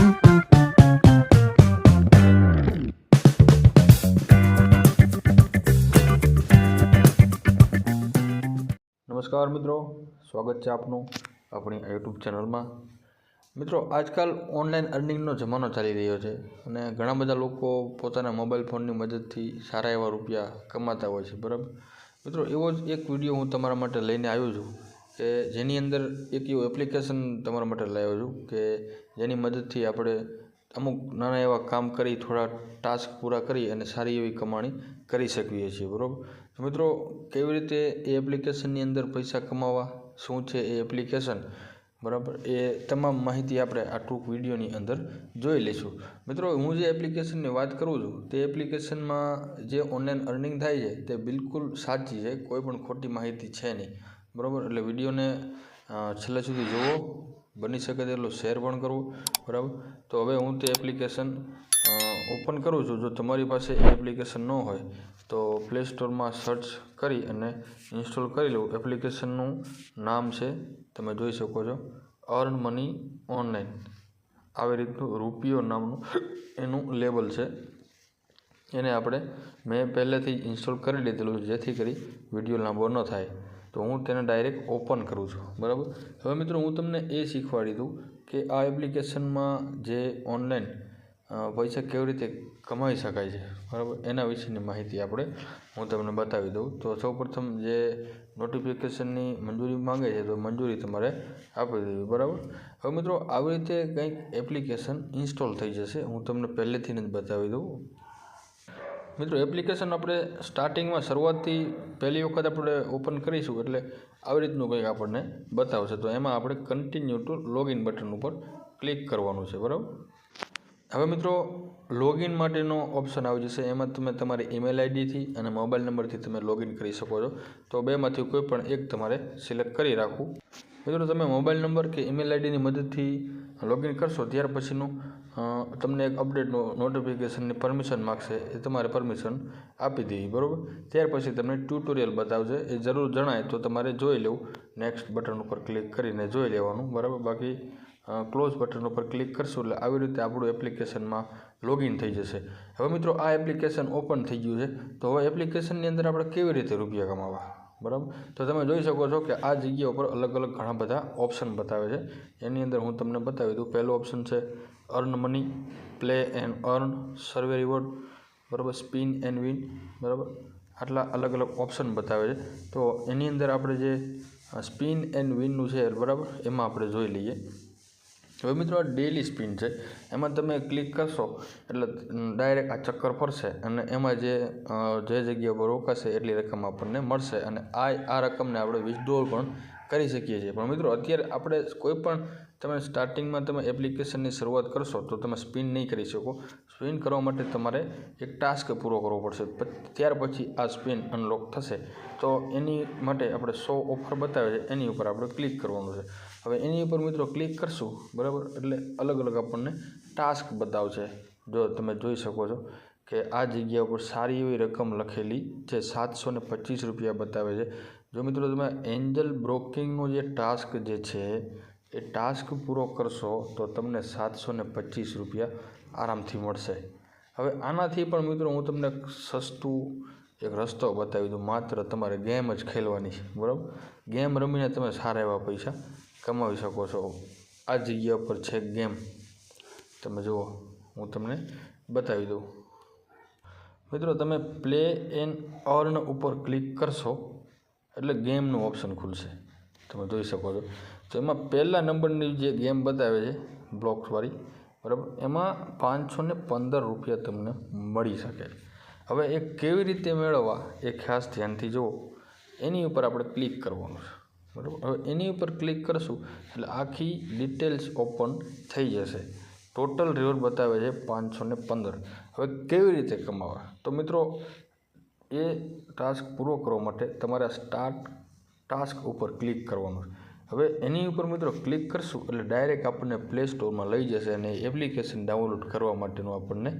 નમસ્કાર મિત્રો, સ્વાગત છે આપનું આપણી યુટ્યુબ ચેનલમાં. મિત્રો, આજકાલ ઓનલાઈન અર્નિંગનો જમાનો ચાલી રહ્યો છે અને ઘણા બધા લોકો પોતાના મોબાઈલ ફોનની મદદથી સારા એવા રૂપિયા કમાતા હોય છે, બરાબર? મિત્રો, એવો જ એક વીડિયો હું તમારા માટે લઈને આવ્યો છું કે જેની અંદર એક એવું એપ્લિકેશન તમારા માટે લાવ્યો છું કે જેની મદદથી આપણે અમુક નાના એવા કામ કરી, થોડા ટાસ્ક પૂરા કરી અને સારી એવી કમાણી કરી શકીએ છીએ, બરાબર? મિત્રો, કેવી રીતે એ એપ્લિકેશનની અંદર પૈસા કમાવા? શું છે એ એપ્લિકેશન? બરાબર? એ તમામ માહિતી આપણે આ ટૂંક વિડીયોની અંદર જોઈ લઈશું. મિત્રો, હું જે એપ્લિકેશનની વાત કરું છું, તે એપ્લિકેશનમાં જે ઓનલાઈન અર્નિંગ થાય છે, તે બિલકુલ સાચી છે, કોઈ પણ ખોટી માહિતી છે નહીં. બરાબર? એટલે વિડીયોને છેલ્લે સુધી જુઓ. બની શકે તેટલો શેર પણ કરવો, બરાબર? તો હવે હું તે એપ્લિકેશન ઓપન કરું છું. જો તમારી પાસે એ એપ્લિકેશન ન હોય, તો પ્લે સ્ટોરમાં સર્ચ કરી અને ઇન્સ્ટોલ કરી લઉં એપ્લિકેશનનું નામ છે, તમે જોઈ શકો છો અર્ન મની ઓનલાઈન આવી રીતનું રૂપિયો નામનું એનું લેબલ છે. એને આપણે મેં પહેલેથી ઇન્સ્ટોલ કરી લીધેલું જેથી કરી વીડિયો લાંબો ન થાય. તો હું તેને ડાયરેક્ટ ઓપન કરું છું. બરાબર? હવે મિત્રો હું તમને એ શીખવાડી દઉં કે આ એપ્લિકેશનમાં જે ઓનલાઈન પૈસા કેવી રીતે કમાઈ શકાય છે, બરાબર? એના વિશેની માહિતી આપણે હું તમને બતાવી દઉં. તો સૌપ્રથમ જે નોટિફિકેશનની મંજૂરી માંગે છે, તો મંજૂરી તમારે આપી દેવી, બરાબર? હવે મિત્રો, આવી રીતે કંઈક એપ્લિકેશન ઇન્સ્ટોલ થઈ જશે. હું તમને પહેલેથી જ બતાવી દઉં. મિત્રો એપ્લિકેશન આપણે સ્ટાર્ટિંગમાં શરૂઆતથી પહેલી વખત આપણે ઓપન કરીશું એટલે આવી રીતનું કંઈક આપણને બતાવશે. તો એમાં આપણે કન્ટિન્યુ ટુ લોગિન બટન ઉપર ક્લિક કરવાનું છે, બરાબર? હવે મિત્રો લોગિન માટેનો ઓપ્શન આવી જશે. એમાં તમે તમારી ઈમેલ આઈડીથી અને મોબાઈલ નંબરથી તમે લોગિન કરી શકો છો. તો બેમાંથી કોઈ પણ એક તમારે સિલેક્ટ કરી રાખવું. મિત્રો, તમે મોબાઈલ નંબર કે ઈમેલ આઈડીની મદદથી લોગિન કરશો, ત્યાર પછીનું તમને એક અપડેટનો નોટિફિકેશનની પરમિશન માગશે, એ તમારે પરમિશન આપી દેવી, બરાબર? ત્યાર પછી તમને ટ્યુટોરિયલ બતાવશે એ જરૂર જણાય તો તમારે જોઈ લેવું. નેક્સ્ટ બટન ઉપર ક્લિક કરીને જોઈ લેવાનું, બરાબર? બાકી ક્લોઝ બટન ઉપર ક્લિક કરશું એટલે આવી રીતે આપણું એપ્લિકેશનમાં લોગિન થઈ જશે. હવે મિત્રો, આ એપ્લિકેશન ઓપન થઈ ગયું છે, તો હવે એપ્લિકેશનની અંદર આપણે કેવી રીતે રૂપિયા કમાવા? બરાબર? તો તમે જોઈ શકો છો કે આ જગ્યા ઉપર અલગ અલગ ઘણા બધા ઓપ્શન બતાવે છે. એની અંદર હું તમને બતાવી દઉં. પહેલો ઓપ્શન છે earn money play and earn survey reward બરાબર? સ્પિન એન્ડ વિન બરાબર? આટલા અલગ અલગ ઓપ્શન બતાવે છે. તો એની અંદર આપણે જે સ્પિન એન્ડ વિનનું છે, બરાબર? એમાં આપણે જોઈ લઈએ. હવે મિત્રો આ ડેલી સ્પિન છે. એમાં તમે ક્લિક કરશો, એટલે ડાયરેક્ટ આ ચક્કર ફરશે અને એમાં જે જે જગ્યા પર રોકાશે, એટલી રકમ આપણને મળશે અને આ આ રકમને આપણે વિથડ્રોલ પણ કરી શકીએ છીએ. પણ મિત્રો, અત્યારે આપણે કોઈ પણ તમે સ્ટાર્ટિંગમાં તમે એપ્લિકેશનની શરૂઆત કરશો તો તમે સ્પિન નહીં કરી શકો. સ્પિન કરવા માટે તમારે એક ટાસ્ક પૂરો કરવો પડશે. ત્યાર પછી આ સ્પિન અનલોક થશે. તો એની માટે આપણે સો ઓફર બતાવે છે. એની ઉપર આપણે ક્લિક કરવાનું છે. હવે એની ઉપર મિત્રો ક્લિક કરશું, બરાબર? એટલે અલગ અલગ આપણને ટાસ્ક બતાવશે. જો તમે જોઈ શકો છો કે આ જગ્યા ઉપર સારી એવી રકમ લખેલી જે સાતસો પચીસ રૂપિયા બતાવે છે. જો મિત્રો તમે એન્જલ બ્રોકિંગનો જે ટાસ્ક જે છે, એ ટાસ્ક પૂરો કરશો તો તમને સાતસો ને પચીસ રૂપિયા આરામથી મળશે. હવે આનાથી પણ મિત્રો હું તમને સસ્તું એક રસ્તો બતાવી દઉં. માત્ર તમારે ગેમ જ ખેલવાની છે, બરાબર? ગેમ રમીને તમે સારા એવા પૈસા કમાવી શકો છો. આ જગ્યા પર છે ગેમ. તમે જુઓ, હું તમને બતાવી દઉં. મિત્રો તમે પ્લે એન્ડ અર્ન ઉપર ક્લિક કરશો એટલે ગેમનું ઓપ્શન ખુલશે. તમે જોઈ શકો છો. તો એમાં પહેલા નંબરની જે ગેમ બતાવે છે, બ્લોક્સવાળી, બરાબર? એમાં પાંચસો ને પંદર રૂપિયા તમને મળી શકે. હવે એ કેવી રીતે મેળવવા એ ખાસ ધ્યાનથી જુઓ. એની ઉપર આપણે ક્લિક કરવાનું છે. બરાબર? હવે એની ઉપર ક્લિક કરશું એટલે આખી ડિટેલ્સ ઓપન થઈ જશે. ટોટલ રિવોર્ડ બતાવે છે પાંચસો પંદર. હવે કેવી રીતે કમાવા? તો મિત્રો એ ટાસ્ક પૂરો કરવા માટે તમારે સ્ટાર્ટ ટાસ્ક ઉપર ક્લિક કરવાનું છે. હવે એની ઉપર મિત્રો ક્લિક કરશું એટલે ડાયરેક્ટ આપણને પ્લે સ્ટોરમાં લઈ જશે અને એપ્લિકેશન ડાઉનલોડ કરવા માટેનું આપણને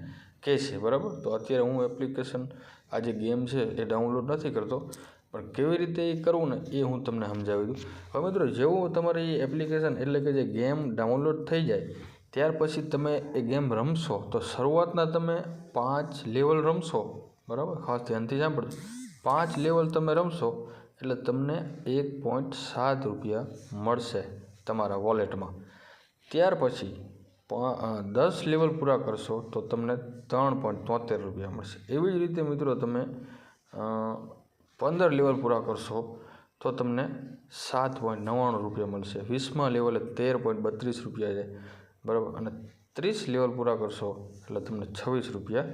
કહેશે, બરાબર? તો અત્યારે હું એપ્લિકેશન, આ જે ગેમ છે એ ડાઉનલોડ નથી કરતો, પણ કેવી રીતે એ કરવું ને એ હું તમને સમજાવી દઉં. હવે મિત્રો, જેવું તમારી એ એપ્લિકેશન એટલે કે જે ગેમ ડાઉનલોડ થઈ જાય, ત્યાર પછી તમે એ ગેમ રમશો, તો શરૂઆતના તમે પાંચ લેવલ રમશો બરાબર? ખાસ ધ્યાનથી સાંભળજો પાંચ લેવલ તમે રમશો એટલે તમને એક પોઈન્ટ સાત રૂપિયા મળશે તમારા વોલેટમાં. ત્યાર પછી દસ લેવલ પૂરા કરશો તો તમને ત્રણ પોઈન્ટ તોતેર રૂપિયા મળશે. એવી જ રીતે મિત્રો તમે પંદર લેવલ પૂરા કરશો તો તમને સાત પોઈન્ટ નવ્વાણું રૂપિયા મળશે. વીસમા લેવલે તેર પોઈન્ટ બત્રીસ રૂપિયા છે. બરાબર? અને ત્રીસ લેવલ પૂરા કરશો એટલે તમને છવ્વીસ રૂપિયા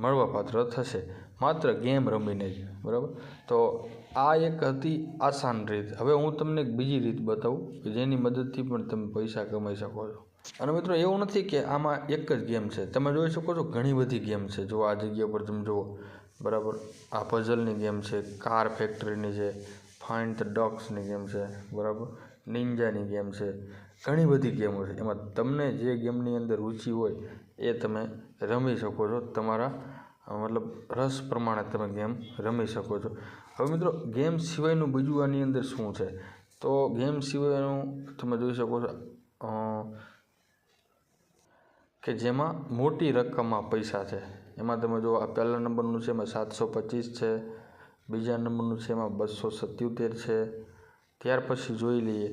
મળવાપાત્ર થશે. માત્ર ગેમ રમીને જ, બરાબર? તો આ એક હતી આસાન રીત. હવે હું તમને એક બીજી રીત બતાવું, કે જેની મદદથી પણ તમે પૈસા કમાઈ શકો છો. અને મિત્રો, એવું નથી કે આમાં એક જ ગેમ છે. તમે જોઈ શકો છો ઘણી બધી ગેમ છે. જો આ જગ્યા પર તમે જુઓ, બરાબર? આ પઝલની ગેમ છે કાર ફેક્ટરીની છે ફાઇન્ડ ધ ડોગ્સની ગેમ છે, બરાબર? નિંજાની ગેમ છે. ઘણી બધી ગેમો છે. એમાં તમને જે ગેમની અંદર રુચિ હોય એ તમે રમી શકો છો. તમારા મતલબ રસ પ્રમાણે તમે ગેમ રમી શકો છો. હવે મિત્રો, ગેમ સિવાયનું બીજું આની અંદર શું છે? તો ગેમ સિવાયનું તમે જોઈ શકો છો કે જેમાં મોટી રકમમાં પૈસા છે. એમાં તમે જો આ પહેલા નંબરનું છે, એમાં સાતસો પચીસ છે. બીજા નંબરનું છે, એમાં બસો સત્યોતેર છે. ત્યાર પછી જોઈ લઈએ.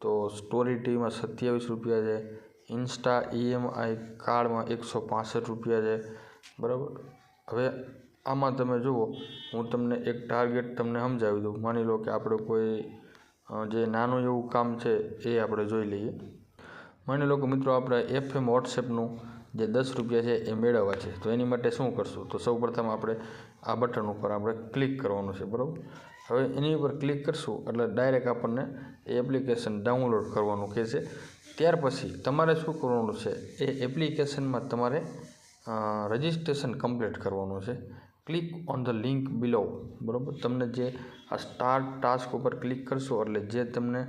તો સ્ટોરી ટીવીમાં સત્યાવીસ રૂપિયા છે. ઇન્સ્ટા ઈએમઆઈ કાર્ડમાં એકસો પાસઠ રૂપિયા છે. બરાબર? હવે આમાં તમે જુઓ, હું તમને એક ટાર્ગેટ તમને સમજાવી દઉં. માની લો કે આપણે કોઈ જે નાનું એવું કામ છે એ આપણે જોઈ લઈએ. માની લો કે મિત્રો આપણે એફએમ વોટ્સએપનું જે દસ રૂપિયા છે એ મેળવવા છે. તો એની માટે શું કરશું? તો સૌપ્રથમ આપણે આ બટન ઉપર આપણે ક્લિક કરવાનું છે. બરાબર? હવે એની ઉપર ક્લિક કરશું, એટલે ડાયરેક્ટ આપણને એ એપ્લિકેશન ડાઉનલોડ કરવાનું કહે છે. ત્યાર પછી તમારે શું કરવાનું છે? એ એપ્લિકેશનમાં તમારે રજિસ્ટ્રેશન કમ્પ્લીટ કરવાનું છે. Click on the link below બરાબર? તમને જે આ સ્ટાર્ટ ટાસ્ક ઉપર ક્લિક કરશો, એટલે જે તમને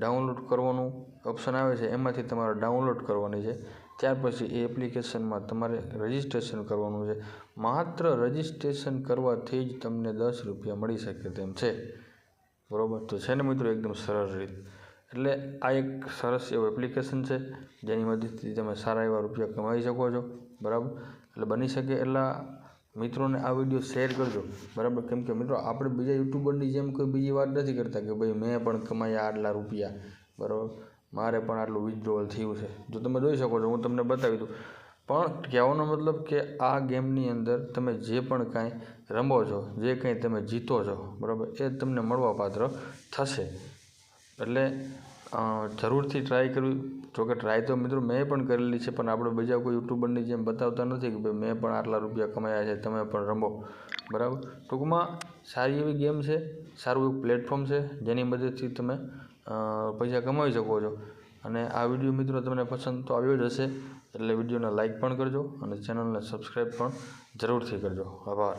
ડાઉનલોડ કરવાનું ઓપ્શન આવે છે, એમાંથી તમારે ડાઉનલોડ કરવાની છે. ત્યાર પછી એ એપ્લિકેશનમાં તમારે રજિસ્ટ્રેશન કરવાનું છે. માત્ર રજિસ્ટ્રેશન કરવાથી જ તમને દસ રૂપિયા મળી શકે તેમ છે. બરાબર? તો છે ને મિત્રો એકદમ સરળ રીત. એટલે આ એક સરસ એવું એપ્લિકેશન છે, જેની મદદથી તમે સારા એવા રૂપિયા કમાઈ શકો છો. બરાબર? એટલે બની શકે એટલા મિત્રોને આ વીડિયો શેર કરજો. બરાબર? કેમ કે મિત્રો આપણે બીજા યુટ્યુબરની જેમ કોઈ બીજી વાત નથી કરતા કે ભાઈ મેં પણ કમાયા આટલા રૂપિયા. બરાબર? મારે પણ આટલું વિથડ્રોવલ થયું છે. જો તમે જોઈ શકો છો, હું તમને બતાવી દઉં. પણ કહેવાનો મતલબ કે આ ગેમની અંદર તમે જે પણ કાંઈ રમો છો, જે કંઈ તમે જીતો છો, બરાબર, એ તમને મળવાપાત્ર થશે. એટલે જરૂરથી ટ્રાય કરવી. જોકે ટ્રાય તો મિત્રો મેં પણ કરેલી છે, પણ આપણે બીજા કોઈ યુટ્યુબરની જેમ બતાવતા નથી કે ભાઈ મેં પણ આટલા રૂપિયા કમાયા છે, તમે પણ રમો. બરાબર? ટૂંકમાં સારી એવી ગેમ છે, સારું એવું પ્લેટફોર્મ છે, જેની મદદથી તમે પૈસા કમાવી શકો છો. અને આ વીડિયો મિત્રો તમને પસંદ તો આવ્યો જ હશે, એટલે વિડીયોને લાઇક પણ કરજો અને ચેનલને સબસ્ક્રાઈબ પણ જરૂરથી કરજો. આભાર.